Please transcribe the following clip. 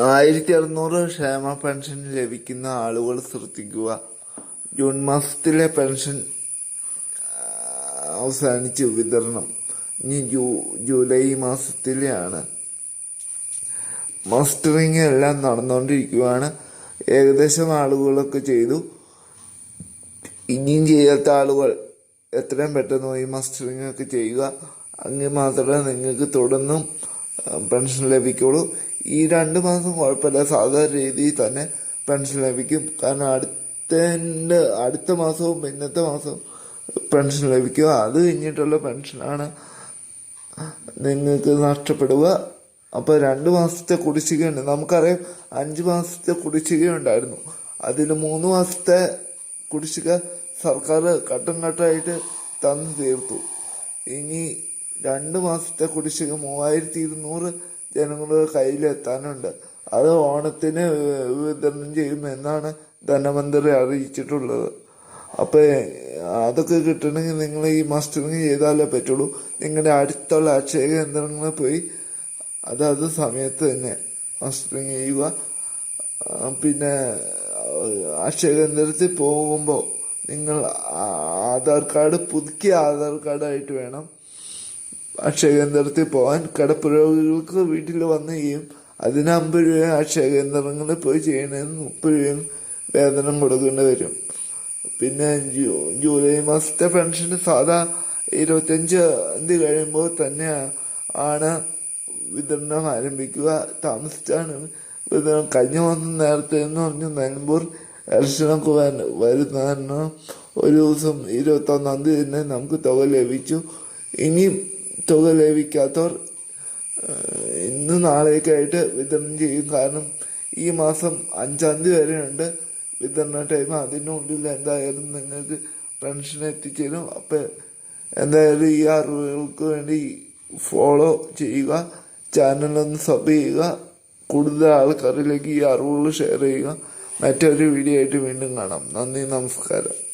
ആയിരത്തി അറുന്നൂറ് ക്ഷേമ പെൻഷൻ ലഭിക്കുന്ന ആളുകൾ ശ്രദ്ധിക്കുക. ജൂൺ മാസത്തിലെ പെൻഷൻ അവസാനിച്ച് വിതരണം. ഇനി ജൂ ജൂലൈ മാസത്തിലെയാണ്. മസ്റ്ററിങ് എല്ലാം നടന്നുകൊണ്ടിരിക്കുകയാണ് ഏകദേശം ആളുകളൊക്കെ ചെയ്തു. ഇനിയും ചെയ്യാത്ത ആളുകൾ എത്രയും പെട്ടെന്ന് പോയി മസ്റ്ററിങ് ഒക്കെ ചെയ്യുക. അങ്ങനെ മാത്രമേ നിങ്ങൾക്ക് തുടർന്നും പെൻഷൻ ലഭിക്കുള്ളൂ. ഈ രണ്ട് മാസം കുഴപ്പമില്ല. സാധാരണ രീതിയിൽ തന്നെ പെൻഷൻ ലഭിക്കും. കാരണം അടുത്തതിന്റെ അടുത്ത മാസവും ഇന്നത്തെ മാസവും പെൻഷൻ ലഭിക്കുക അത് കഴിഞ്ഞിട്ടുള്ള പെൻഷനാണ് നിങ്ങൾക്ക് നഷ്ടപ്പെടുക. അപ്പോൾ രണ്ട് മാസത്തെ കുടിശ്ശികയുണ്ട്. നമുക്കറിയാം അഞ്ച് മാസത്തെ കുടിശ്ശികയുണ്ടായിരുന്നു. അതിന് മൂന്ന് മാസത്തെ കുടിശ്ശിക സർക്കാർ ഘട്ടം ഘട്ടമായിട്ട് തന്നു തീർത്തു. ഇനി രണ്ട് മാസത്തെ കുടിശ്ശിക മൂവായിരത്തി ഇരുന്നൂറ് ജനങ്ങളുടെ കയ്യിലെത്താനുണ്ട്. അത് ഓണത്തിന് വിതരണം ചെയ്യുമെന്നാണ് ധനമന്ത്രി അറിയിച്ചിട്ടുള്ളത്. അപ്പോൾ അതൊക്കെ കിട്ടണമെങ്കിൽ നിങ്ങൾ ഈ മസ്റ്ററിങ് ചെയ്താലേ പറ്റുള്ളൂ. നിങ്ങളുടെ അടുത്തുള്ള അക്ഷയ കേന്ദ്രങ്ങളിൽ പോയി അതാത് സമയത്ത് തന്നെ മസ്റ്ററിങ് ചെയ്യുക. പിന്നെ അക്ഷയ കേന്ദ്രത്തിൽ പോകുമ്പോൾ നിങ്ങൾ ആധാർ കാർഡ് പുതുക്കിയ ആധാർ കാർഡായിട്ട് വേണം. അക്ഷയ കേന്ദ്രത്തിൽ പോകാൻ കടപ്പുരോഗികൾക്ക് വീട്ടിൽ വന്ന് ചെയ്യും അതിന് അമ്പത് രൂപ അക്ഷയ കേന്ദ്രങ്ങളിൽ പോയി ചെയ്യണേ മുപ്പത് രൂപയും വേതനം കൊടുക്കേണ്ടി വരും. പിന്നെ ജൂലൈ മാസത്തെ പെൻഷന് സാധാ ഇരുപത്തഞ്ച് തീയതി കഴിയുമ്പോൾ തന്നെ ആണ് വിതരണം ആരംഭിക്കുക. താമസിച്ചാണ് വിതരണം. കഴിഞ്ഞ മാസം നേരത്തെ എന്ന് പറഞ്ഞു നിലമ്പൂർ ഇലക്ഷനൊക്കെ വരുന്ന ഒരു ദിവസം ഇരുപത്തൊന്നാം തീയതി തന്നെ നമുക്ക് തുക ലഭിച്ചു. ഇനിയും തുക ലഭിക്കാത്തവർ ഇന്ന് നാളേക്കായിട്ട് വിതരണം ചെയ്യും. കാരണം ഈ മാസം അഞ്ചാം തീയതി വരെയുണ്ട് വിതരണ ടൈം. അതിനുള്ളിൽ എന്തായാലും നിങ്ങൾക്ക് പെൻഷൻ എത്തിച്ചേരും. അപ്പം എന്തായാലും ഈ അറിവുകൾക്ക് വേണ്ടി ഫോളോ ചെയ്യുക. ചാനലൊന്ന് സബ് ചെയ്യുക. കൂടുതൽ ആൾക്കാരിലേക്ക് ഈ അറിവുകൾ ഷെയർ ചെയ്യുക. മറ്റൊരു വീഡിയോ ആയിട്ട് വീണ്ടും കാണാം. നന്ദി നമസ്കാരം.